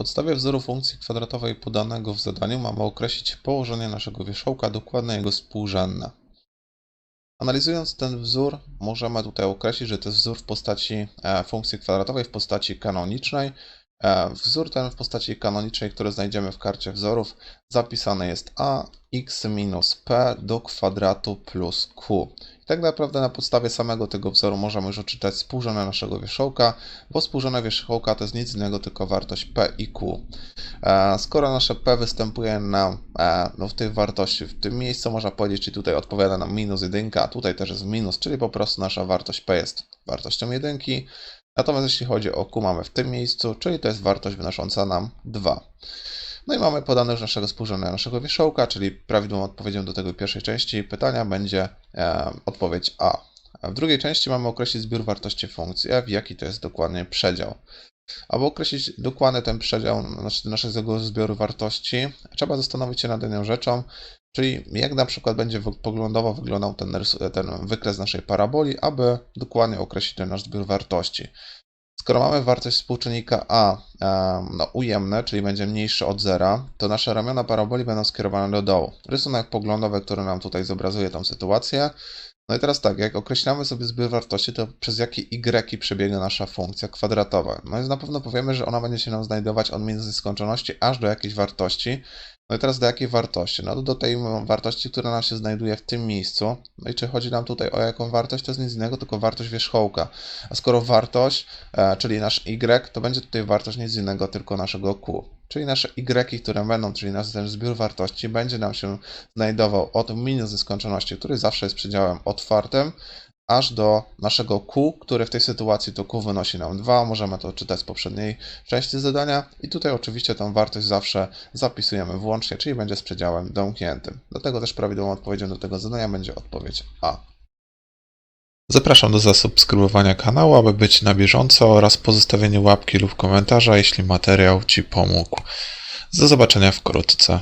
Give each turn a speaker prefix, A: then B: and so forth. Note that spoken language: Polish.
A: podstawie wzoru funkcji kwadratowej podanego w zadaniu mamy określić położenie naszego wierzchołka, dokładne jego współrzędne. Analizując ten wzór, możemy tutaj określić, że to jest wzór w postaci e, funkcji kwadratowej, w postaci kanonicznej. E, Wzór ten w postaci kanonicznej, który znajdziemy w karcie wzorów, zapisany jest a x minus p do kwadratu plus q. I tak naprawdę na podstawie samego tego wzoru możemy już odczytać współrzędne naszego wierzchołka, bo współrzędne wierzchołka to jest nic innego, tylko wartość p i q. E, Skoro nasze p występuje nam e, no, w tej wartości, w tym miejscu można powiedzieć, czyli tutaj odpowiada nam minus 1, a tutaj też jest minus, czyli po prostu nasza wartość p jest wartością jedynki. Natomiast jeśli chodzi o q, mamy w tym miejscu, czyli to jest wartość wynosząca nam 2. No i mamy podane już naszego współrzędnego naszego wierzchołka, czyli prawidłową odpowiedzią do tego pierwszej części pytania będzie e, odpowiedź A. A w drugiej części mamy określić zbiór wartości funkcji f, jaki to jest dokładnie przedział. Aby określić dokładnie ten przedział znaczy naszego zbioru wartości, trzeba zastanowić się nad jedną rzeczą, czyli jak na przykład będzie poglądowo wyglądał ten, ten wykres naszej paraboli, aby dokładnie określić ten nasz zbiór wartości. Skoro mamy wartość współczynnika a no, ujemne, czyli będzie mniejsze od zera, to nasze ramiona paraboli będą skierowane do dołu. Rysunek poglądowy, który nam tutaj zobrazuje tą sytuację. No i teraz tak, jak określamy sobie zbiór wartości, to przez jakie y przebiega nasza funkcja kwadratowa. No i na pewno powiemy, że ona będzie się nam znajdować od minus nieskończoności aż do jakiejś wartości. No i teraz do jakiej wartości? No do tej wartości, która nam się znajduje w tym miejscu. No i czy chodzi nam tutaj o jaką wartość? To jest nic innego, tylko wartość wierzchołka. A skoro wartość, e, czyli nasz y, to będzie tutaj wartość nic innego, tylko naszego q. Czyli nasze y, które będą, czyli nasz ten zbiór wartości, będzie nam się znajdował od minus nieskończoności, który zawsze jest przedziałem otwartym, aż do naszego q, który w tej sytuacji to q wynosi nam 2. Możemy to czytać z poprzedniej części zadania. I tutaj oczywiście tą wartość zawsze zapisujemy włącznie, czyli będzie z przedziałem domkniętym. Dlatego też prawidłową odpowiedzią do tego zadania będzie odpowiedź A. Zapraszam do zasubskrybowania kanału, aby być na bieżąco oraz pozostawienie łapki lub komentarza, jeśli materiał Ci pomógł. Do zobaczenia wkrótce.